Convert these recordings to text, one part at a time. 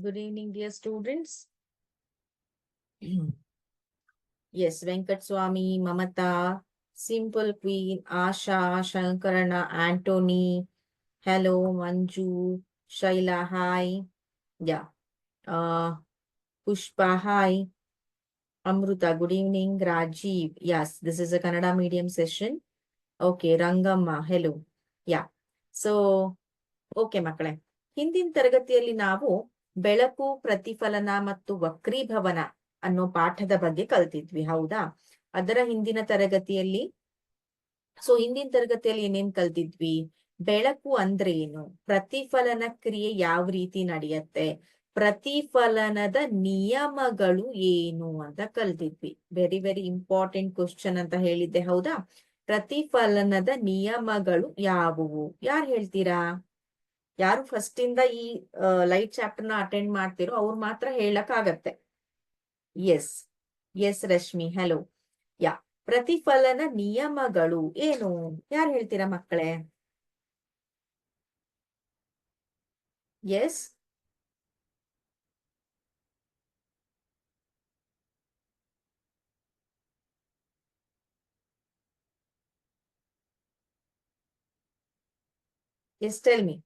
Good evening, dear students. yes, Venkat Swami, Mamata, Simple Queen, Asha, Shankarana, Anthony. Hello, Manju, Shaila, hi. Yeah. Uh, Pushpa, hi. Amruta, good evening. Rajiv, yes, this is a Kannada medium session. Okay, Rangamma, hello. Yeah. So, okay, ಮಕ್ಕಳೇ ಹಿಂದಿನ ತರಗತಿಯಲ್ಲಿ ನಾವು ಬೆಳಕು ಪ್ರತಿಫಲನ ಮತ್ತು ವಕ್ರೀಭವನ ಅನ್ನೋ ಪಾಠದ ಬಗ್ಗೆ ಕಲ್ತಿದ್ವಿ, ಹೌದಾ? ಅದರ ಹಿಂದಿನ ತರಗತಿಯಲ್ಲಿ? ಸೊ ಹಿಂದಿನ ತರಗತಿಯಲ್ಲಿ ಏನೇನ್ ಕಲ್ತಿದ್ವಿ? ಬೆಳಕು ಅಂದ್ರೆ ಏನು? ಪ್ರತಿಫಲನ ಕ್ರಿಯೆ ಯಾವ ರೀತಿ ನಡೆಯುತ್ತೆ? ಪ್ರತಿಫಲನದ ನಿಯಮಗಳು ಏನು ಅಂತ ಕಲ್ತಿದ್ವಿ. ವೆರಿ ವೆರಿ ಇಂಪಾರ್ಟೆಂಟ್ ಕ್ವಶನ್ ಅಂತ ಹೇಳಿದ್ದೆ, ಹೌದಾ? ಪ್ರತಿಫಲನದ ನಿಯಮಗಳು ಯಾವುವು? ಯಾರು ಹೇಳ್ತೀರಾ? ಯಾರು ಫಸ್ಟ್ ಇಂದ ಈ ಲೈಟ್ ಚಾಪ್ಟರ್ನ ಅಟೆಂಡ್ ಮಾಡ್ತಿರೋ ಅವ್ರು ಮಾತ್ರ ಹೇಳಕ್ ಆಗತ್ತೆ yes yes Rashmi. Hello yeah ಪ್ರತಿಫಲನ ನಿಯಮಗಳು ಏನು? ಯಾರು ಹೇಳ್ತೀರಾ ಮಕ್ಕಳೇ? ಎಸ್ ಎಸ್ ಟೆಲ್ ಮಿ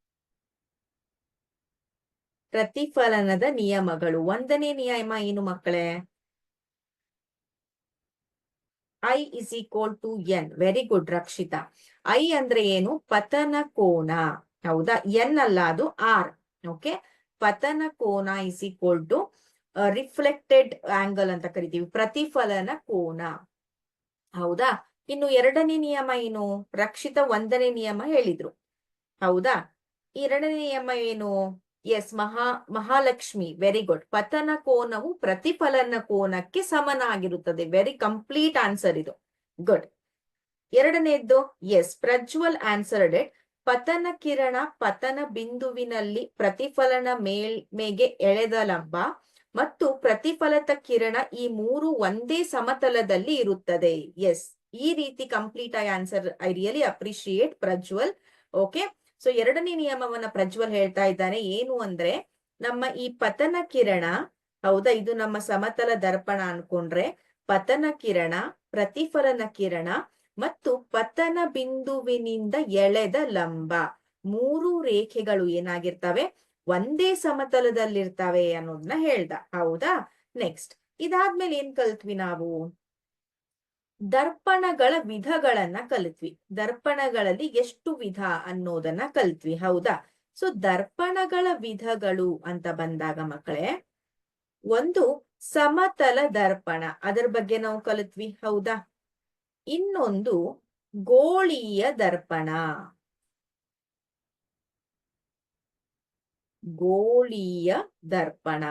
ಪ್ರತಿಫಲನದ ನಿಯಮಗಳು. ಒಂದನೇ ನಿಯಮ ಏನು ಮಕ್ಕಳೇ? I is equal to N very good Rakshita. I ಅಂದ್ರೆ ಏನು? ಪತನ ಕೋನ. ಹೌದಾ? ಎನ್ ಅಲ್ಲ, ಅದು ಆರ್ ಓಕೆ ಪತನ ಕೋನ is equal to reflected angle ಅಂತ ಕರಿತೀವಿ. ಪ್ರತಿಫಲನ ಕೋನ. ಹೌದಾ? ಇನ್ನು ಎರಡನೇ ನಿಯಮ ಏನು? ರಕ್ಷಿತ ಒಂದನೇ ನಿಯಮ ಹೇಳಿದ್ರು. ಹೌದಾ? ಎರಡನೇ ನಿಯಮ ಏನು? ಎಸ್ ಮಹಾ, ಮಹಾಲಕ್ಷ್ಮಿ ವೆರಿ ಗುಡ್ ಪತನ ಕೋನವು ಪ್ರತಿಫಲನ ಕೋನಕ್ಕೆ ಸಮನಾಗಿರುತ್ತದೆ. ವೆರಿ ಕಂಪ್ಲೀಟ್ ಆನ್ಸರ್ ಇದು. ಗುಡ್ ಎರಡನೇದ್ದು ಎಸ್ ಪ್ರಜ್ವಲ್ ಆನ್ಸರ್ಡ್ ಇಟ್ ಪತನ ಕಿರಣ, ಪತನ ಬಿಂದುವಿನಲ್ಲಿ ಪ್ರತಿಫಲನ ಮೇಲ್ಮೆಗೆ ಎಳೆದ ಲಂಬ ಮತ್ತು ಪ್ರತಿಫಲಿತ ಕಿರಣ ಈ ಮೂರು ಒಂದೇ ಸಮತಲದಲ್ಲಿ ಇರುತ್ತದೆ. ಎಸ್ ಈ ರೀತಿ ಕಂಪ್ಲೀಟ್ ಆಗಿ answer I really appreciate Prajwal. Okay so ಎರಡನೇ ನಿಯಮವನ್ನ ಪ್ರಜ್ವಲ್ ಹೇಳ್ತಾ ಇದ್ದಾನೆ ಏನು ಅಂದ್ರೆ, ನಮ್ಮ ಈ ಪತನ ಕಿರಣ, ಹೌದಾ? ಇದು ನಮ್ಮ ಸಮತಲ ದರ್ಪಣ ಅನ್ಕೊಂಡ್ರೆ, ಪತನ ಕಿರಣ, ಪ್ರತಿಫಲನ ಕಿರಣ ಮತ್ತು ಪತನ ಬಿಂದುವಿನಿಂದ ಎಳೆದ ಲಂಬ. ಮೂರು ರೇಖೆಗಳು ಏನಾಗಿರ್ತವೆ? ಒಂದೇ ಸಮತಲದಲ್ಲಿರ್ತವೆ ಅನ್ನೋದನ್ನ ಹೇಳ್ದ. ಹೌದಾ? ನೆಕ್ಸ್ಟ್ ಇದಾದ್ಮೇಲೆ ಏನ್ ಕಲ್ತ್ವಿ ನಾವು? ದರ್ಪಣಗಳ ವಿಧಗಳನ್ನ ಕಲಿತ್ವಿ. ದರ್ಪಣಗಳಲ್ಲಿ ಎಷ್ಟು ವಿಧ ಅನ್ನೋದನ್ನ ಕಲಿತ್ವಿ. ಹೌದಾ? ಸೊ ದರ್ಪಣಗಳ ವಿಧಗಳು ಅಂತ ಬಂದಾಗ ಮಕ್ಕಳೇ, ಒಂದು ಸಮತಲ ದರ್ಪಣ ಅದರ ಬಗ್ಗೆ ನಾವು ಕಲಿತ್ವಿ. ಹೌದಾ? ಇನ್ನೊಂದು ಗೋಳೀಯ ದರ್ಪಣ. ಗೋಳೀಯ ದರ್ಪಣ.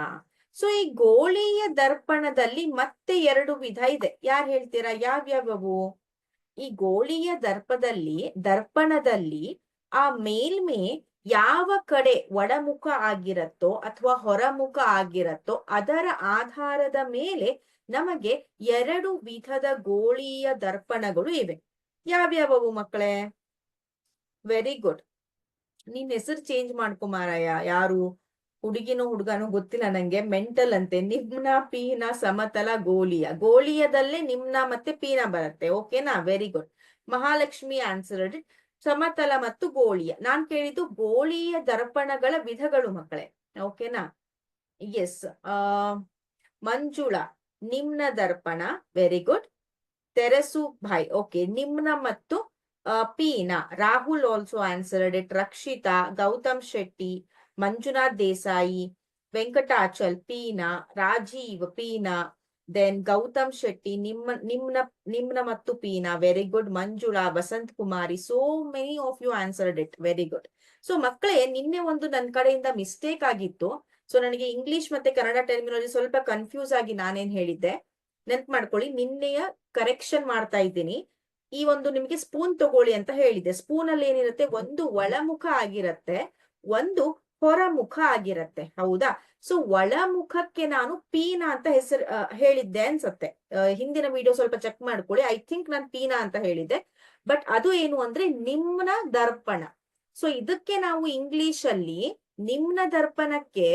ಸೊ ಈ ಗೋಳೀಯ ದರ್ಪಣದಲ್ಲಿ ಮತ್ತೆ ಎರಡು ವಿಧ ಇದೆ. ಯಾರು ಹೇಳ್ತೀರಾ? ಯಾವ್ಯಾವವು ಈ ಗೋಳೀಯ ದರ್ಪದಲ್ಲಿ, ದರ್ಪಣದಲ್ಲಿ ಆ ಮೇಲ್ಮೆ ಯಾವ ಕಡೆ ಒಳಮುಖ ಆಗಿರತ್ತೋ ಅಥವಾ ಹೊರಮುಖ ಆಗಿರತ್ತೋ ಅದರ ಆಧಾರದ ಮೇಲೆ ನಮಗೆ ಎರಡು ವಿಧದ ಗೋಳೀಯ ದರ್ಪಣಗಳು ಇವೆ. ಯಾವ್ಯಾವವು ಮಕ್ಕಳೇ? ವೆರಿ ಗುಡ್ ನಿನ್ ಹೆಸರು ಚೇಂಜ್ ಮಾಡ್ಕೊ ಮಾರಾಯ. ಯಾರು? ಹುಡುಗಿನೋ ಹುಡುಗನೂ ಗೊತ್ತಿಲ್ಲ ನಂಗೆ ಮೆಂಟಲ್ ಅಂತೆ. ನಿಮ್ನ ಪೀನ ಸಮತಲ ಗೋಲಿಯ ಗೋಲಿಯದಲ್ಲೇ ನಿಮ್ನ ಮತ್ತೆ ಪೀನ ಬರುತ್ತೆ. ಓಕೆನಾ ವೆರಿ ಗುಡ್ ಮಹಾಲಕ್ಷ್ಮಿ ಆನ್ಸರ್ಡ್ ಸಮತಲ ಮತ್ತು ಗೋಳಿಯ. ನಾನ್ ಕೇಳಿದ್ದು ಗೋಳಿಯ ದರ್ಪಣಗಳ ವಿಧಗಳು ಮಕ್ಕಳೇ. ಓಕೆನಾ ಎಸ್ ಆ, ಮಂಜುಳ, ನಿಮ್ನ ದರ್ಪಣ. ವೆರಿ ಗುಡ್ ತೆರಸು ಭಾಯ್. ಓಕೆ ನಿಮ್ನ ಮತ್ತು ಪೀನಾ. Rahul also answered it Rakshita, Gautam Shetty Manjunath Desai, Venkatachal, ಪೀನಾ, Rajeev, ಪೀನಾ ದೆನ್ ಗೌತಮ್ ಶೆಟ್ಟಿ, ನಿಮ್ಮ, ನಿಮ್ನ ನಿಮ್ನ ಮತ್ತು ಪೀನಾ very good Manjula, Vasanth Kumari so many of you answered it very good so ಮಕ್ಕಳೇ, ನಿನ್ನೆ ಒಂದು ನನ್ನ ಕಡೆಯಿಂದ ಮಿಸ್ಟೇಕ್ ಆಗಿತ್ತು. ಸೊ ನನಗೆ ಇಂಗ್ಲಿಷ್ ಮತ್ತೆ ಕನ್ನಡ ಟರ್ಮಿನಾಲಜಿ ಸ್ವಲ್ಪ ಕನ್ಫ್ಯೂಸ್ ಆಗಿ ನಾನೇನ್ ಹೇಳಿದ್ದೆ? ನೆನ್ಪ್ ಮಾಡ್ಕೊಳ್ಳಿ, ನಿನ್ನೆಯ ಕರೆಕ್ಷನ್ ಮಾಡ್ತಾ ಇದ್ದೀನಿ. ಈ ಒಂದು ನಿಮಗೆ ಸ್ಪೂನ್ ತಗೊಳ್ಳಿ ಅಂತ ಹೇಳಿದ್ದೆ. ಸ್ಪೂನ್ ಅಲ್ಲಿ ಏನಿರುತ್ತೆ? ಒಂದು ಒಳಮುಖ ಆಗಿರತ್ತೆ. ಒಂದು ಹೊರಮುಖ ಆಗಿರತ್ತೆ ಹೌದಾ? ಸೊ ಒಳಮುಖಕ್ಕೆ ನಾನು ಪೀನಾ ಅಂತ ಹೆಸರು ಹೇಳಿದ್ದೆ ಅನ್ಸತ್ತೆ. ಹಿಂದಿನ ವಿಡಿಯೋ ಸ್ವಲ್ಪ ಚೆಕ್ ಮಾಡ್ಕೊಳ್ಳಿ. ಐ ಥಿಂಕ್ ನಾನು ಪೀನಾ ಅಂತ ಹೇಳಿದ್ದೆ. ಬಟ್ ಅದು ಏನು ಅಂದ್ರೆ ನಿಮ್ನ ದರ್ಪಣ. ಸೊ ಇದಕ್ಕೆ ನಾವು ಇಂಗ್ಲಿಷ್ ಅಲ್ಲಿ ನಿಮ್ನ ದರ್ಪಣಕ್ಕೆ